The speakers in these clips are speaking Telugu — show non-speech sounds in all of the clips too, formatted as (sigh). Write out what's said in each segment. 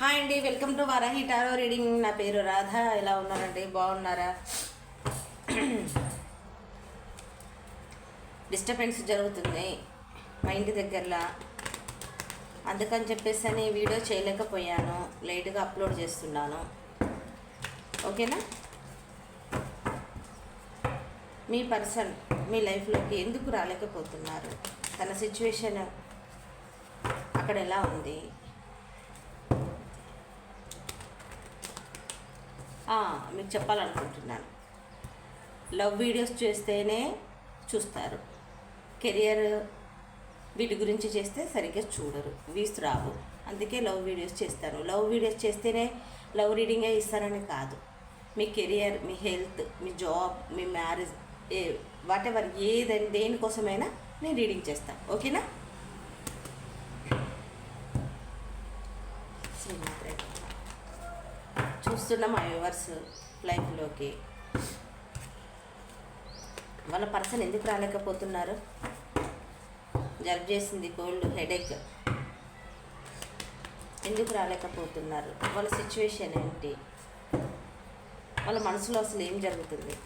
హాయ్ అండి welcome to Varahi tarot reading. నా పేరు రాధ. ఎలా ఉన్నారండి? బాగున్నారా? డిస్టర్బెన్స్ జరుగుతుంది మా ఇంటి దగ్గరలో. అందుకని చెప్పేసి అని వీడియో చేయలేకపోయాను. లేట్గా అప్లోడ్ చేస్తున్నాను. ఓకేనా? మీ పర్సన్ మీ లైఫ్లోకి ఎందుకు రాలేకపోతున్నారు? తన సిచ్యువేషన్ అక్కడ ఎలా ఉంది? మీకు చెప్పాలనుకుంటున్నాను. లవ్ వీడియోస్ చేస్తేనే చూస్తారు. కెరియర్ వీటి గురించి చేస్తే సరిగ్గా చూడరు వీస్ రావు. అందుకే లవ్ వీడియోస్ చేస్తాను లవ్ వీడియోస్ చేస్తేనే లవ్ రీడింగే ఇస్తారని కాదు. మీ కెరియర్ మీ హెల్త్ మీ జాబ్ మీ మ్యారేజ్ ఏ వాట్ ఎవర్ ఏదని దేనికోసమైనా నేను రీడింగ్ చేస్తాను ఓకేనా శ్రీమాత్రే చూస్తున్న మా వ్యూవర్స్ లైఫ్లోకి. వాళ్ళ పర్సన్ ఎందుకు రాలేకపోతున్నారు? జలుబు చేసింది కోల్డ్ హెడేక్. ఎందుకు రాలేకపోతున్నారు? వాళ్ళ సిచ్యువేషన్ ఏంటి? వాళ్ళ మనసులో అసలు ఏం జరుగుతుంది?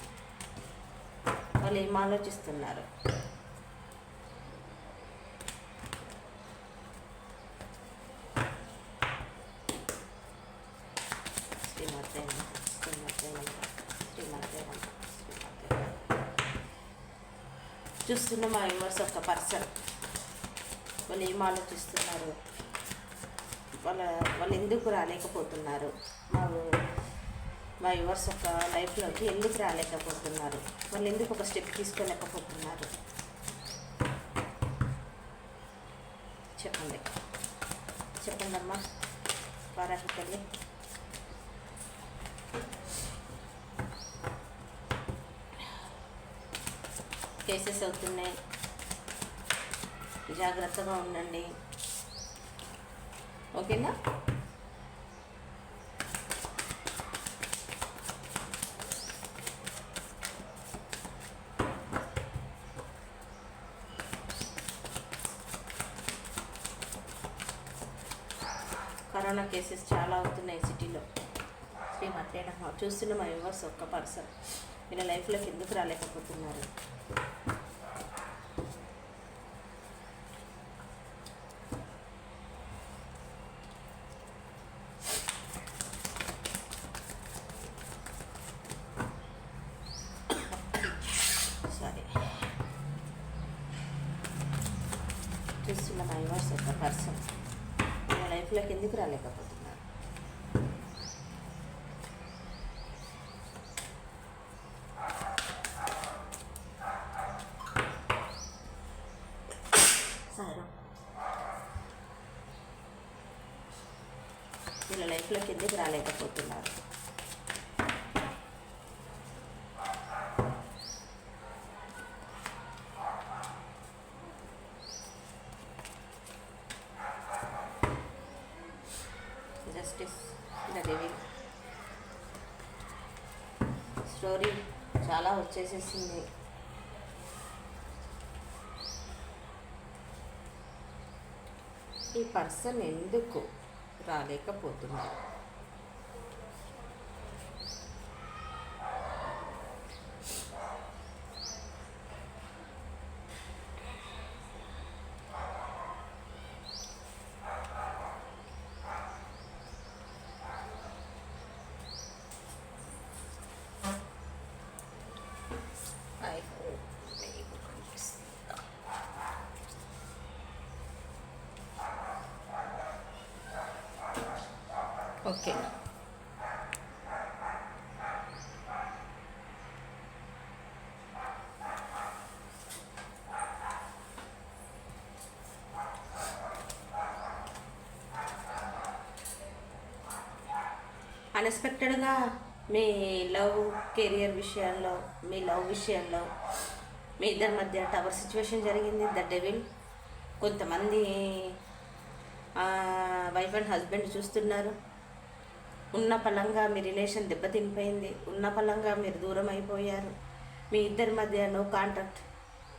వాళ్ళు ఏం ఆలోచిస్తున్నారు శ్రీమతే నమః, శ్రీమతే నమః, శ్రీమతే నమః, శ్రీమతే నమః. చూస్తున్న మా మెంబర్స్ ఒక పర్సన్. వాళ్ళు ఏం ఆలోచిస్తున్నారు? వాళ్ళ వాళ్ళు ఎందుకు రాలేకపోతున్నారు? మా మా యువర్స్ ఒక లైఫ్లోకి ఎందుకు రాలేకపోతున్నారు? వాళ్ళు ఎందుకు ఒక స్టెప్ తీసుకోలేకపోతున్నారు? చెప్పండి. చెప్పండి అమ్మా కేసెస్ అవుతున్నాయి జాగ్రత్తగా ఉండండి. ఓకేనా? కరోనా కేసెస్ చాలా అవుతున్నాయి సిటీలో. శ్రీమతి నమః. చూస్తున్న మా యూవర్స్ ఒక్క పర్సన్. వీళ్ళ లైఫ్లోకి ఎందుకు రాలేకపోతున్నారు సారీ చూస్తున్న మా వ్యూవర్స్ ఒక పర్సన్ వీళ్ళ లైఫ్లోకి ఎందుకు రాలేకపోతున్నారు సారా వీళ్ళ లైఫ్లో కిందికి రాలేకపోతున్నారు? జస్టిస్ ద స్టోరీ చాలా వచ్చేసేసింది. ఈ పర్సన్ ఎందుకు రాలేకపోతున్నారు I hope మీకు కనిపిస్తుందా? ఓకే. అన్ఎక్స్పెక్టెడ్గా మీ లవ్ కెరియర్ విషయాల్లో మీ లవ్ విషయంలో మీ ఇద్దరి మధ్య టవర్ సిచ్యువేషన్ జరిగింది. The devil. కొంతమంది వైఫ్ అండ్ హస్బెండ్ చూస్తున్నారు. ఉన్న పలంగా మీ రిలేషన్ దెబ్బతినిపోయింది ఉన్న పలంగా మీరు దూరం అయిపోయారు మీ ఇద్దరి మధ్య నో కాంటాక్ట్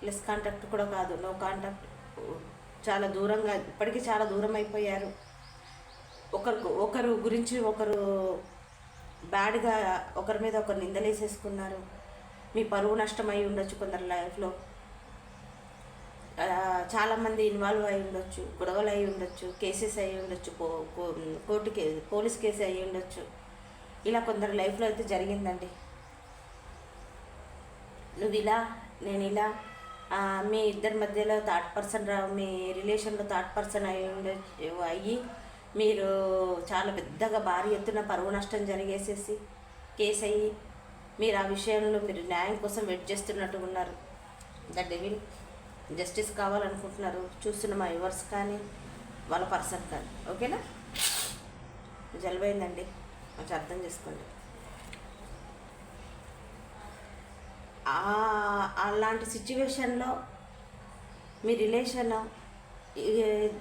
లెస్ కాంటాక్ట్ కూడా కాదు నో కాంటాక్ట్ చాలా దూరంగా ఇప్పటికీ చాలా దూరం అయిపోయారు ఒకరు ఒకరు గురించి ఒకరు బ్యాడ్గా ఒకరి మీద ఒకరు నిందలేసేసుకున్నారు. మీ పరువు నష్టం ఉండొచ్చు కొందరు లైఫ్లో. చాలామంది ఇన్వాల్వ్ అయి ఉండొచ్చు గొడవలు అయి ఉండొచ్చు కేసెస్ అయి ఉండొచ్చు కో కో- కోర్టు కే పోలీస్ కేసు అయి ఉండొచ్చు. ఇలా కొందరు లైఫ్లో అయితే జరిగిందండి. నువ్వు ఇలా నేను ఇలా మీ ఇద్దరి మధ్యలో థర్డ్ పర్సన్ రా మీ రిలేషన్లో థర్డ్ పర్సన్ అయి ఉండొచ్చు అయ్యి మీరు చాలా పెద్దగా భారీ ఎత్తున పరువు నష్టం జరిగేసేసి కేసు అయ్యి మీరు ఆ విషయంలో మీరు న్యాయం కోసం వెయిట్ చేస్తున్నట్టు ఉన్నారు. ద డెవిల్ జస్టిస్ కావాలనుకుంటున్నారు. చూస్తున్న మా యువర్స్ కానీ వాళ్ళ పర్సన్ కానీ. ఓకేనా? జలుబైందండి. కొంచెం అర్థం చేసుకోండి. అలాంటి సిచ్యువేషన్లో మీ రిలేషన్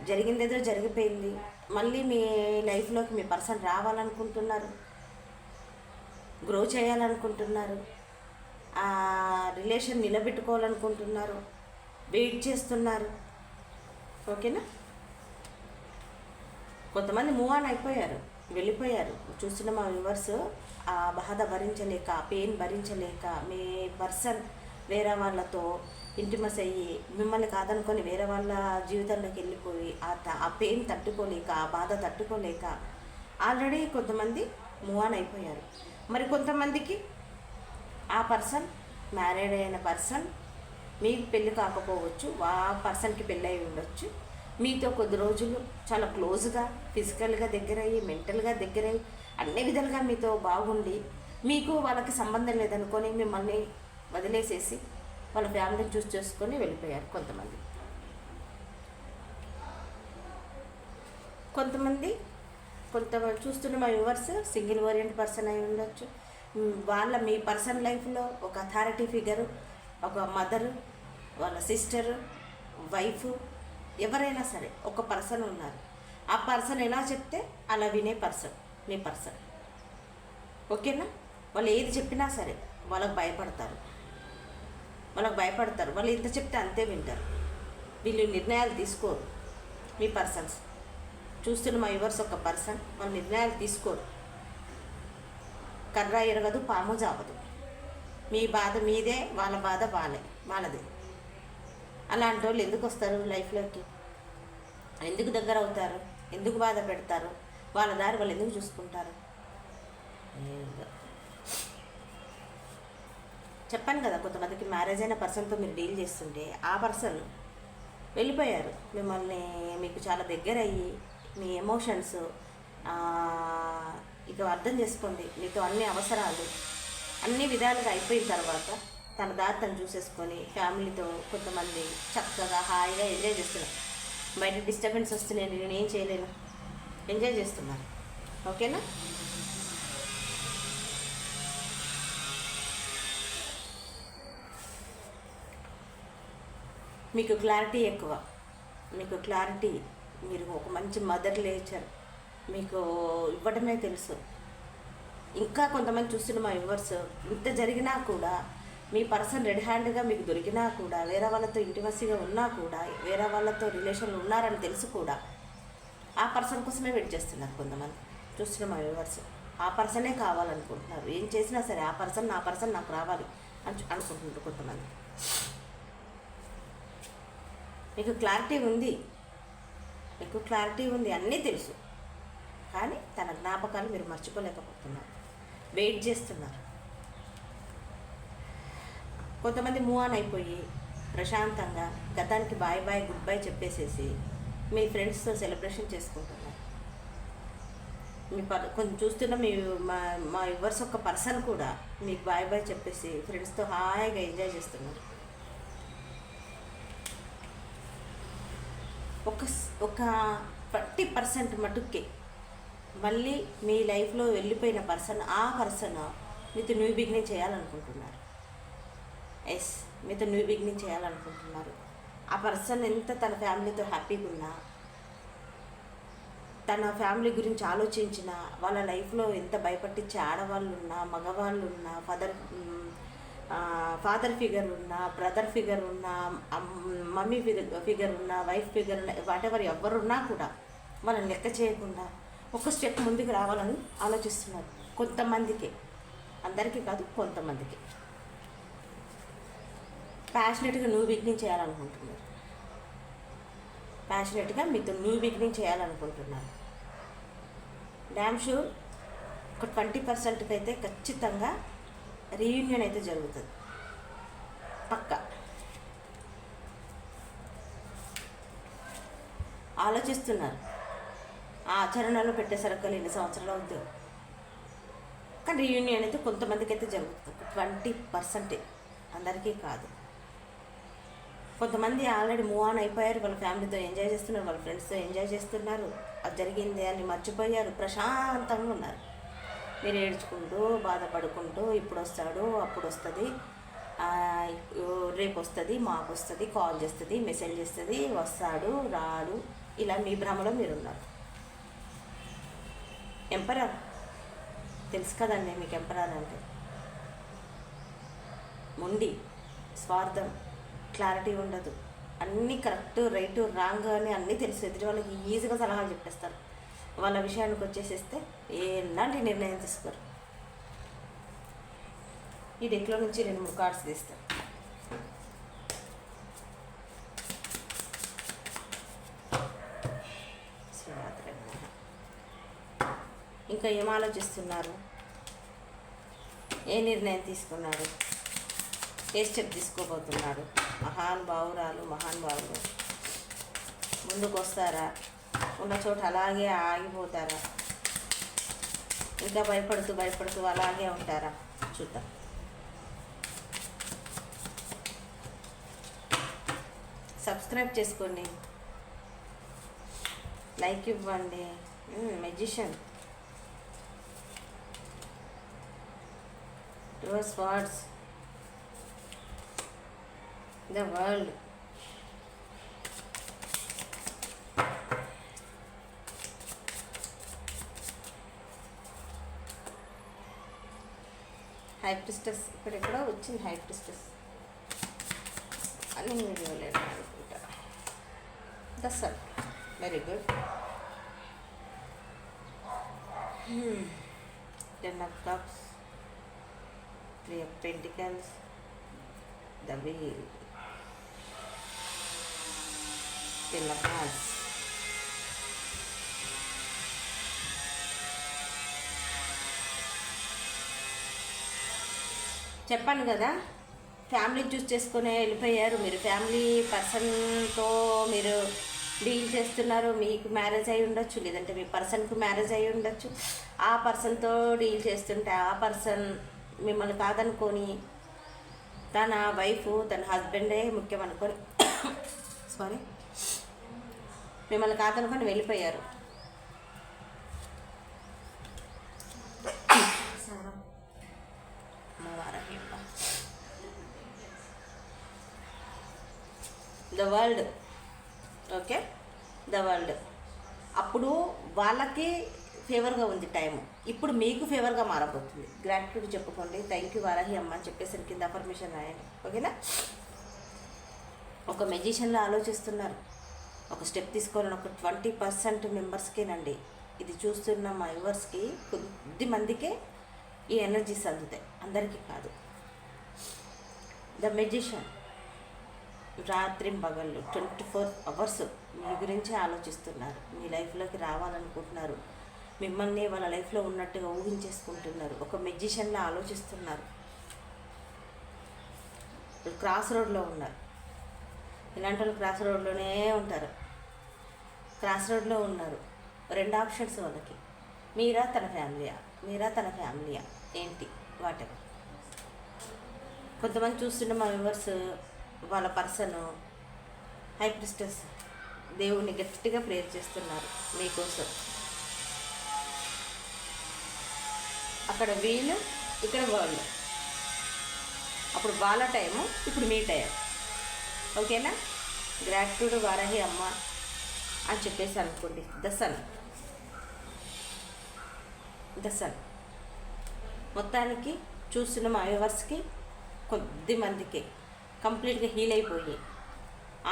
జరిగిందేదో జరిగిపోయింది. మళ్ళీ మీ లైఫ్లోకి మీ పర్సన్ రావాలనుకుంటున్నారు. గ్రో చేయాలనుకుంటున్నారు. ఆ రిలేషన్ నిలబెట్టుకోవాలనుకుంటున్నారు. వెయిట్ చేస్తున్నారు. ఓకేనా? కొంతమంది మూవ్ ఆన్ అయిపోయారు వెళ్ళిపోయారు. చూస్తున్న మా వ్యూవర్స్ ఆ బాధ భరించలేక పెయిన్ భరించలేక మీ పర్సన్ వేరే వాళ్ళతో ఇంటిమస్ అయ్యి మిమ్మల్ని కాదనుకొని వేరే వాళ్ళ జీవితంలోకి వెళ్ళిపోయి ఆ త- ఆ పెయిన్ తట్టుకోలేక ఆ బాధ తట్టుకోలేక ఆల్రెడీ కొంతమంది మూవ్ ఆన్ అయిపోయారు. మరి కొంతమందికి ఆ పర్సన్ మ్యారీడ్ అయిన పర్సన్ మీకు పెళ్ళి కాకపోవచ్చు ఆ పర్సన్కి పెళ్ళి అయి ఉండొచ్చు. మీతో కొద్ది రోజులు చాలా క్లోజ్గా ఫిజికల్గా దగ్గరయ్యి మెంటల్గా దగ్గరయ్యి అన్ని విధాలుగా మీతో బాగుండి మీకు వాళ్ళకి సంబంధం లేదనుకొని మిమ్మల్ని వదిలేసేసి వాళ్ళ ఫ్యామిలీని చూస్ చేసుకొని వెళ్ళిపోయారు కొంతమంది. కొంతమంది కొంత చూస్తున్న మా వ్యూవర్స్ సింగిల్ ఓరియంట్ పర్సన్ అయి ఉండొచ్చు. వాళ్ళ మీ పర్సన్ లైఫ్లో ఒక అథారిటీ ఫిగరు ఒక మదరు వాళ్ళ సిస్టరు వైఫ్ ఎవరైనా సరే ఒక పర్సన్ ఉన్నారు. ఆ పర్సన్ ఎలా చెప్తే అలా వినే పర్సన్ మీ పర్సన్. ఓకేనా? వాళ్ళు ఏది చెప్పినా సరే వాళ్ళకు భయపడతారు. వాళ్ళకి భయపడతారు. వాళ్ళు ఎంత చెప్తే అంతే వింటారు. వీళ్ళు నిర్ణయాలు తీసుకోరు మీ పర్సన్స్. చూస్తున్న మా యువర్స్ ఒక పర్సన్ వాళ్ళు నిర్ణయాలు తీసుకోరు. కర్ర ఎరగదు పాము జావదు మీ బాధ మీదే వాళ్ళ బాధ వాళ్ళే వాళ్ళదే. అలాంటి వాళ్ళు ఎందుకు వస్తారు లైఫ్లోకి? ఎందుకు దగ్గర అవుతారు? ఎందుకు బాధ పెడతారు? వాళ్ళ దారి వాళ్ళు ఎందుకు చూసుకుంటారు? చెప్పాను కదా కొంతమందికి మ్యారేజ్ అయిన పర్సన్తో మీరు డీల్ చేస్తుంటే ఆ పర్సన్ వెళ్ళిపోయారు. మిమ్మల్ని మీకు చాలా దగ్గర అయ్యి మీ ఎమోషన్స్ ఇక అర్థం చేసుకోండి. మీతో అన్ని అవసరాలు అన్ని విధాలుగా అయిపోయిన తర్వాత తన దారి తను చూసేసుకొని ఫ్యామిలీతో కొంతమంది చక్కగా హాయిగా ఎంజాయ్ చేస్తున్నారు. బయట డిస్టర్బెన్స్ వస్తున్నాయి నేను ఏం చేయలేను. ఎంజాయ్ చేస్తున్నారు. ఓకేనా? మీకు క్లారిటీ ఎక్కువ. మీకు క్లారిటీ మీరు ఒక మంచి మదర్ లేచర్. మీకు ఇవ్వడమే తెలుసు. ఇంకా కొంతమంది చూస్తున్న మా వ్యూవర్స్ ఇంత జరిగినా కూడా మీ పర్సన్ రెడ్ హ్యాండ్గా మీకు దొరికినా కూడా వేరే వాళ్ళతో ఇంటిమసీగా ఉన్నా కూడా వేరే వాళ్ళతో రిలేషన్లు ఉన్నారని తెలుసు కూడా ఆ పర్సన్ కోసమే వెయిట్ చేస్తున్నారు కొంతమంది చూస్తున్న మా వ్యూవర్స్. ఆ పర్సనే కావాలనుకుంటున్నారు. ఏం చేసినా సరే ఆ పర్సన్ నా పర్సన్ నాకు రావాలి అని అనుకుంటున్నారు కొంతమంది. మీకు క్లారిటీ ఉంది. మీకు క్లారిటీ ఉంది అన్నీ తెలుసు. కానీ తన జ్ఞాపకాలు మీరు మర్చిపోలేకపోతున్నారు. వెయిట్ చేస్తున్నారు. కొంతమంది మూవ్ ఆన్ అయిపోయి ప్రశాంతంగా గతానికి బాయ్ బాయ్ గుడ్ బై చెప్పేసేసి మీ ఫ్రెండ్స్తో సెలబ్రేషన్ చేసుకుంటున్నారు. మీ పర్ కొంచెం చూస్తున్న మీ మా మా యువర్స్ ఒక పర్సన్ కూడా మీకు బాయ్ బాయ్ చెప్పేసి ఫ్రెండ్స్తో హాయిగా ఎంజాయ్ చేస్తున్నారు. ఒక ఒక థర్టీ పర్సెంట్ మటుకే మళ్ళీ మీ లైఫ్లో వెళ్ళిపోయిన పర్సన్ ఆ పర్సన్ మీతో న్యూ బిగినింగ్ చేయాలనుకుంటున్నారు. ఎస్ మీతో న్యూ బిగినింగ్ చేయాలనుకుంటున్నారు. ఆ పర్సన్ ఎంత తన ఫ్యామిలీతో హ్యాపీగా ఉన్నా తన ఫ్యామిలీ గురించి ఆలోచించిన వాళ్ళ లైఫ్లో ఎంత భయపట్టించే ఆడవాళ్ళు ఉన్నా మగవాళ్ళు ఉన్నా ఫాదర్ ఫాదర్ ఫిగర్ ఉన్నా బ్రదర్ ఫిగర్ ఉన్నా మమ్మీ ఫిగర్ ఫిగర్ ఉన్నా వైఫ్ ఫిగర్ ఉన్నా వాటెవర్ ఎవరున్నా కూడా వాళ్ళని లెక్క చేయకుండా ఒక స్టెప్ ముందుకు రావాలని ఆలోచిస్తున్నారు. కొంతమందికి. అందరికీ కాదు కొంతమందికి. ప్యాషనెట్గా నువ్వు బిగినింగ్ చేయాలనుకుంటున్నారు. ప్యాషనెట్గా మీతో నువ్వు బిగినింగ్ చేయాలనుకుంటున్నారు. డ్యామ్ షూర్ ఒక ట్వంటీ పర్సెంట్కి అయితే ఖచ్చితంగా రీయూనియన్ అయితే జరుగుతుంది. పక్క. ఆలోచిస్తున్నారు. ఆచరణలో పెట్టేసరికి ఎన్ని సంవత్సరాలు అవుద్దు. కానీ రీయూనియన్ అయితే కొంతమందికి అయితే జరుగుతుంది ట్వంటీ పర్సెంటే అందరికీ కాదు. కొంతమంది ఆల్రెడీ మూవ్ ఆన్ అయిపోయారు. వాళ్ళ ఫ్యామిలీతో ఎంజాయ్ చేస్తున్నారు. వాళ్ళ ఫ్రెండ్స్తో ఎంజాయ్ చేస్తున్నారు. అది జరిగింది అని మర్చిపోయారు. ప్రశాంతంగా ఉన్నారు. మీరు ఏడ్చుకుంటూ బాధపడుకుంటూ ఇప్పుడు వస్తాడు అప్పుడు వస్తుంది. రేపు వస్తుంది మాకు వస్తుంది కాల్ చేస్తుంది మెసేజ్ చేస్తుంది వస్తాడు రాడు. ఇలా మీ భ్రమలో మీరు ఉన్నారు. ఎంపరర్. తెలుసు కదండి మీకు ఎంపరర్ అంటే. మొండి స్వార్థం క్లారిటీ ఉండదు. అన్నీ కరెక్ట్ రైట్ రాంగ్ అని అన్నీ తెలుసు. ఎదుటి వాళ్ళకి ఈజీగా సలహాలు చెప్పేస్తారు. వాళ్ళ విషయానికి వచ్చేసేస్తే ఎలాంటి నిర్ణయం తీసుకోరు. ఈ డెక్లో నుంచి రెండు మూడు కార్డ్స్ తీస్తారు శ్రీమాత్రే నమః. ఇంకా ఏం ఆలోచిస్తున్నారు? ఏ నిర్ణయం తీసుకున్నారు? ఏ స్టెప్ తీసుకోబోతున్నారు? మహాన్ భావురాలు మహాన్ భావులు ముందుకు వస్తారా ఉన్న చోట అలాగే ఆగిపోతారా? ఇంకా భయపడుతూ భయపడుతూ అలాగే ఉంటారా? చూద్దాం. సబ్స్క్రైబ్ చేసుకోండి. లైక్ ఇవ్వండి. Magician. Your swords the world high priestess ఇక్కడ ఎక్కడో వచ్చింది హై ప్రిస్టస్ అని వీడియో లేదు అనుకుంటా. Tussar very good ten of cups three of pentacles the wheel పిల్లకాస్ చెప్పాను కదా ఫ్యామిలీ చూస్ చేసుకునే వెళ్ళిపోయారు. మీరు ఫ్యామిలీ పర్సన్తో మీరు డీల్ చేస్తున్నారు. మీకు మ్యారేజ్ అయి ఉండొచ్చు. లేదంటే మీ పర్సన్కి మ్యారేజ్ అయి ఉండొచ్చు. ఆ పర్సన్తో డీల్ చేస్తుంటే ఆ పర్సన్ మిమ్మల్ని కాదనుకొని తన వైఫ్ తన హస్బెండే ముఖ్యం అనుకొని సారీ (coughs) మిమ్మల్ని కాదనుకొని వెళ్ళిపోయారు. The world okay the world అప్పుడు వాళ్ళకి ఫేవర్గా ఉంది టైం ఇప్పుడు మీకు ఫేవర్గా మారబోతుంది. గ్రాటిట్యూడ్ చెప్పుకోండి. థ్యాంక్ యూ వారాహి అమ్మ అని చెప్పేసి కింద పర్మిషన్ రాయండి. ఓకేనా? ఒక మెజిషియన్లో ఆలోచిస్తున్నారు. ఒక స్టెప్ తీసుకోవాలని ఒక ట్వంటీ పర్సెంట్ మెంబర్స్కేనండి. ఇది చూస్తున్న మా యువర్స్కి కొద్ది మందికే ఈ ఎనర్జీస్ అందుతాయి. అందరికీ కాదు. The magician. రాత్రి పగళ్ళు ట్వంటీ ఫోర్ అవర్స్ మీ గురించే ఆలోచిస్తున్నారు. మీ లైఫ్లోకి రావాలనుకుంటున్నారు. మిమ్మల్ని వాళ్ళ లైఫ్లో ఉన్నట్టుగా ఊహించేసుకుంటున్నారు. ఒక మెజిషియన్లా ఆలోచిస్తున్నారు. క్రాస్ రోడ్లో ఉన్నారు. ఇలాంటి వాళ్ళు క్రాస్ రోడ్లోనే ఉంటారు. క్రాస్ రోడ్లో ఉన్నారు. రెండు ఆప్షన్స్ వాళ్ళకి. మీరా తన ఫ్యామిలీయా మీరా తన ఫ్యామిలీయా ఏంటి? వాటెవర్ కొంతమంది చూస్తుంటే మా వ్యూవర్స్ వాళ్ళ పర్సన్ హై ప్రిస్టస్ దేవుణ్ణి గట్టిగా ప్రేర్ చేస్తున్నారు మీకోసం. అక్కడ వీళ్ళు ఇక్కడ వాళ్ళు. అప్పుడు వాళ్ళ టైము ఇప్పుడు మీ టైం. ఓకేనా? గ్రాట్యూడ్ వారహి అమ్మ అని చెప్పేసి అనుకోండి. దసన్ దసన్ మొత్తానికి చూస్తున్న మా వ్యూవర్స్కి కొద్ది మందికి కంప్లీట్గా హీల్ అయిపోయి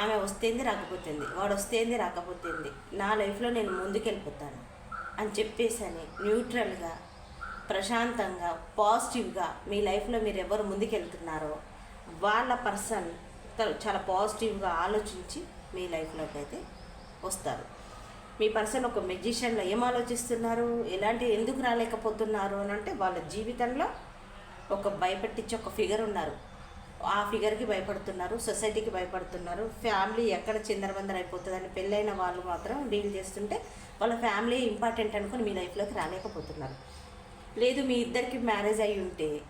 ఆమె వస్తేంది రాకపోతుంది వాడు వస్తేంది రాకపోతుంది నా లైఫ్లో నేను ముందుకెళ్ళిపోతాను అని చెప్పేసి అని న్యూట్రల్గా ప్రశాంతంగా పాజిటివ్గా మీ లైఫ్లో మీరు ఎవరు ముందుకెళ్తున్నారో వాళ్ళ పర్సన్ చాలా పాజిటివ్గా ఆలోచించి మీ లైఫ్లోకి అయితే వస్తారు. మీ పర్సన్ ఒక మెజిషియన్లో ఏం ఆలోచిస్తున్నారు? ఎలాంటి ఎందుకు రాలేకపోతున్నారు? అని అంటే వాళ్ళ జీవితంలో ఒక భయపెట్టించి ఒక ఫిగర్ ఉన్నారు. ఆ ఫిగర్కి భయపడుతున్నారు సొసైటీకి భయపడుతున్నారు. ఫ్యామిలీ ఎక్కడ చిందరబందర అయిపోతుందని పెళ్ళైన వాళ్ళు మాత్రం డీల్ చేస్తుంటే వాళ్ళ ఫ్యామిలీ ఇంపార్టెంట్ అనుకుని మీ లైఫ్లోకి రాలేకపోతున్నారు. లేదు మీ ఇద్దరికి మ్యారేజ్ అయి ఉంటే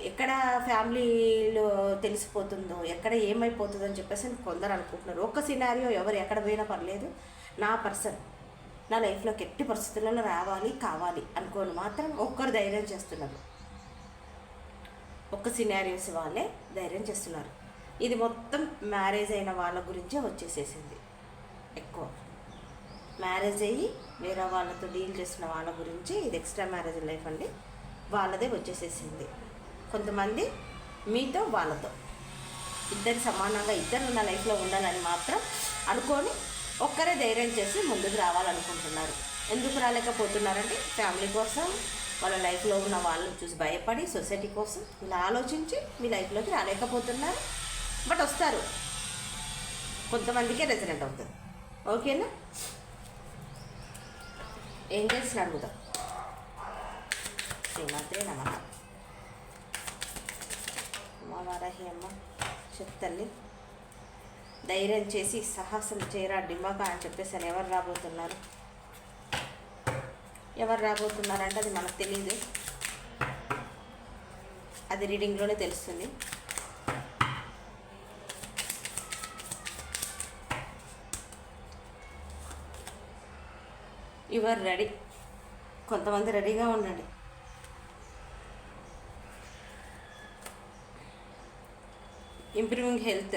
ఎక్కడ ఫ్యామిలీలో తెలిసిపోతుందో ఎక్కడ ఏమైపోతుందో అని చెప్పేసి కొందరు అనుకుంటున్నారు. ఒక్క సినారియో ఎవరు ఎక్కడ పోయినా పర్లేదు. నా పర్సన్ నా లైఫ్లోకి ఎట్టి పరిస్థితులలో రావాలి కావాలి అనుకోని మాత్రం ఒక్కరు ధైర్యం చేస్తున్నారు. ఒక్క సినారియోస్ వాళ్ళే ధైర్యం చేస్తున్నారు. ఇది మొత్తం మ్యారేజ్ అయిన వాళ్ళ గురించే వచ్చేసేసింది. ఎక్కువ. మ్యారేజ్ అయ్యి వేరే వాళ్ళతో డీల్ చేసిన వాళ్ళ గురించి ఇది ఎక్స్ట్రా మ్యారేజ్ లైఫ్ అండి. వాళ్ళదే వచ్చేసేసింది. కొంతమంది మీతో వాళ్ళతో. ఇద్దరు సమానంగా ఇద్దరు నా లైఫ్లో ఉండాలని మాత్రం అనుకొని ఒక్కరే ధైర్యం చేసి ముందుకు రావాలనుకుంటున్నారు. ఎందుకు రాలేకపోతున్నారంటే ఫ్యామిలీ కోసం వాళ్ళ లైఫ్లో ఉన్న వాళ్ళని చూసి భయపడి సొసైటీ కోసం ఇలా ఆలోచించి మీ లైఫ్లోకి రాలేకపోతున్నారు. బట్ వస్తారు. కొంతమందికే రెసిడెంట్ అవుతుంది ఓకేనా? ఏం చేసిన అడుగుదాం శ్రీమాత్రే నమ అమ్మ అమ్మ చెప్తల్లి ధైర్యం చేసి సాహసం చేయరా డిమ్మక అని చెప్పేసి అని ఎవరు రాబోతున్నారు ఎవరు రాబోతున్నారంటే అది మనకు తెలియదు అది రీడింగ్లోనే తెలుస్తుంది యువర్ రెడీ. కొంతమంది రెడీగా ఉండండి. Improving health.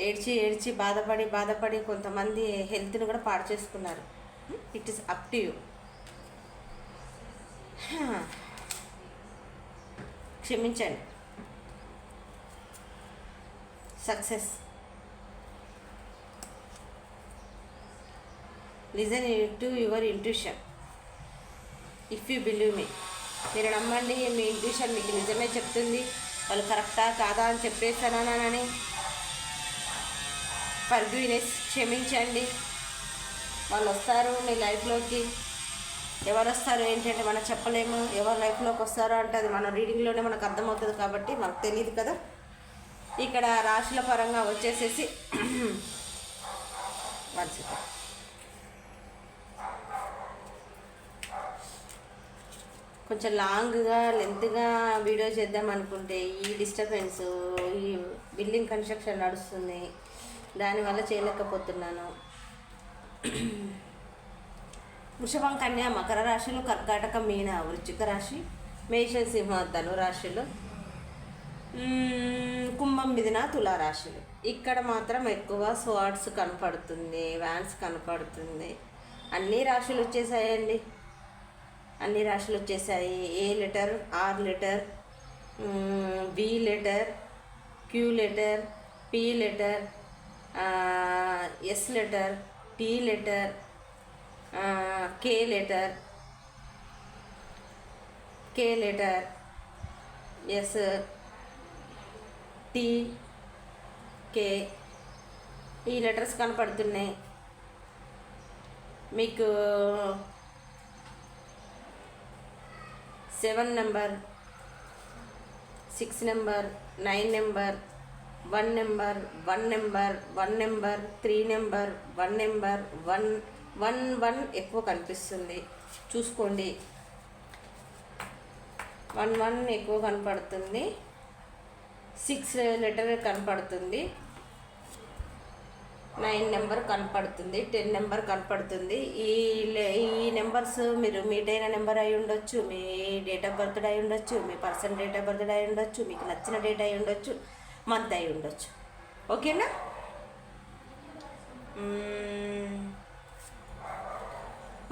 ఏడ్చి ఏడ్చి బాధపడి బాధపడి కొంతమంది హెల్త్ని కూడా పాడు చేసుకున్నారు. It is up to you. క్షమించండి. Success. Listen to your intuition. If you believe me. మీరు నమ్మండి మీ ఇంట్యూషన్ మీకు నిజమే చెప్తుంది. వాళ్ళు కరెక్టా కాదా అని చెప్పేస్తానని పర్గ్యూనెస్ క్షమించండి. వాళ్ళు వస్తారు మీ లైఫ్లోకి. ఎవరు వస్తారు ఏంటంటే మనం చెప్పలేము. ఎవరు లైఫ్లోకి వస్తారో అంటే అది మన రీడింగ్లోనే మనకు అర్థమవుతుంది కాబట్టి మనకు తెలియదు కదా. ఇక్కడ రాశుల పరంగా వచ్చేసేసి (clears throat) వన్ కొంచెం లాంగ్గా లెంత్గా వీడియో చేద్దాం అనుకుంటే ఈ డిస్టర్బెన్స్ ఈ బిల్డింగ్ కన్స్ట్రక్షన్ నడుస్తుంది. దానివల్ల చేయలేకపోతున్నాను. వృషభం కన్యా మకర రాశులు కర్కాటక మీన వృశ్చిక రాశి మేష సింహ ధను రాశులు కుంభం మిథున తులారాశులు ఇక్కడ మాత్రం ఎక్కువ స్వాట్స్ కనపడుతుంది వ్యాన్స్ కనపడుతుంది. అన్ని రాశులు వచ్చేసాయండి. అన్ని రాశులు వచ్చేసాయి. ఏ letter? R letter. B letter. Q letter. P letter. S letter. T letter. K letter. K letter. S. T. K. ఈ లెటర్స్ కనపడుతున్నాయి. మీకు seven number six number nine number one number one number one number three number one number one one one ఎక్కువ కనిపిస్తుంది. చూసుకోండి. వన్ వన్ ఎక్కువ కనపడుతుంది. సిక్స్ లెటర్ కనపడుతుంది. నైన్ నెంబర్ కనపడుతుంది టెన్ నెంబర్ కనపడుతుంది. ఈ లే- ఈ నెంబర్స్ మీరు మీట్ అయిన నెంబర్ అయి ఉండొచ్చు మీ డేట్ ఆఫ్ బర్త్ అయి ఉండొచ్చు మీ పర్సన్ డేట్ ఆఫ్ బర్త్ అయి ఉండొచ్చు మీకు నచ్చిన డేట్ అయి ఉండొచ్చు మంత్ అయి ఉండొచ్చు. ఓకేనా?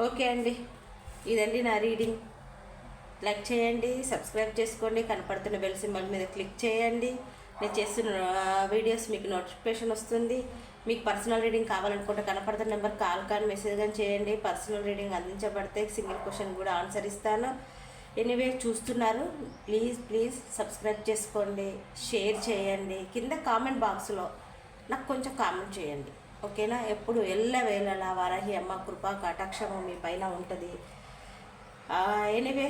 ఓకే అండి. ఇదండి నా రీడింగ్. లైక్ చేయండి సబ్స్క్రైబ్ చేసుకోండి కనపడుతున్న బెల్ సింబల్ మీద క్లిక్ చేయండి. నేను చేస్తున్న వీడియోస్ మీకు నోటిఫికేషన్ వస్తుంది. మీకు పర్సనల్ రీడింగ్ కావాలనుకుంటే కనపడుతున్న నెంబర్ కాల్ కానీ మెసేజ్ కానీ చేయండి. పర్సనల్ రీడింగ్ అందించబడితే సింగిల్ క్వశ్చన్ కూడా ఆన్సర్ ఇస్తాను. ఎనీవే చూస్తున్నారు. ప్లీజ్ ప్లీజ్ సబ్స్క్రైబ్ చేసుకోండి. షేర్ చేయండి. కింద కామెంట్ బాక్స్లో నాకు కొంచెం కామెంట్ చేయండి. ఓకేనా ఎప్పుడు ఎల్ల వేళలా వారాహి అమ్మ కృపా కటాక్షము మీ పైన ఉంటుంది. ఎనీవే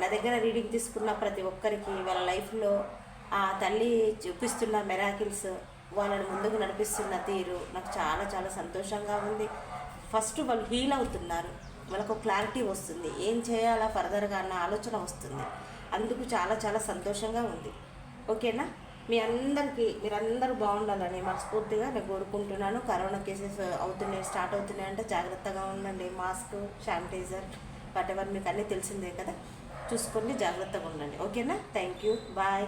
నా దగ్గర రీడింగ్ తీసుకున్న ప్రతి ఒక్కరికి వాళ్ళ లైఫ్లో ఆ తల్లి చూపిస్తున్న మెరాకిల్స్ వాళ్ళని ముందుకు నడిపిస్తున్న తీరు నాకు చాలా చాలా సంతోషంగా ఉంది. ఫస్ట్ వాళ్ళు హీల్ అవుతున్నారు. వాళ్ళకు క్లారిటీ వస్తుంది. ఏం చేయాలా ఫర్దర్గా అన్న ఆలోచన వస్తుంది. అందుకు చాలా చాలా సంతోషంగా ఉంది. ఓకేనా? మీ అందరికీ మీరందరూ బాగుండాలని మనస్ఫూర్తిగా నేను కోరుకుంటున్నాను. కరోనా కేసెస్ అవుతున్నాయి స్టార్ట్ అవుతున్నాయి అంటే జాగ్రత్తగా ఉండండి. మాస్క్ శానిటైజర్ వాట్ ఎవర్ మీకు అన్నీ తెలిసిందే కదా? చూసుకొని జాగ్రత్తగా ఉండండి. ఓకేనా? Thank you bye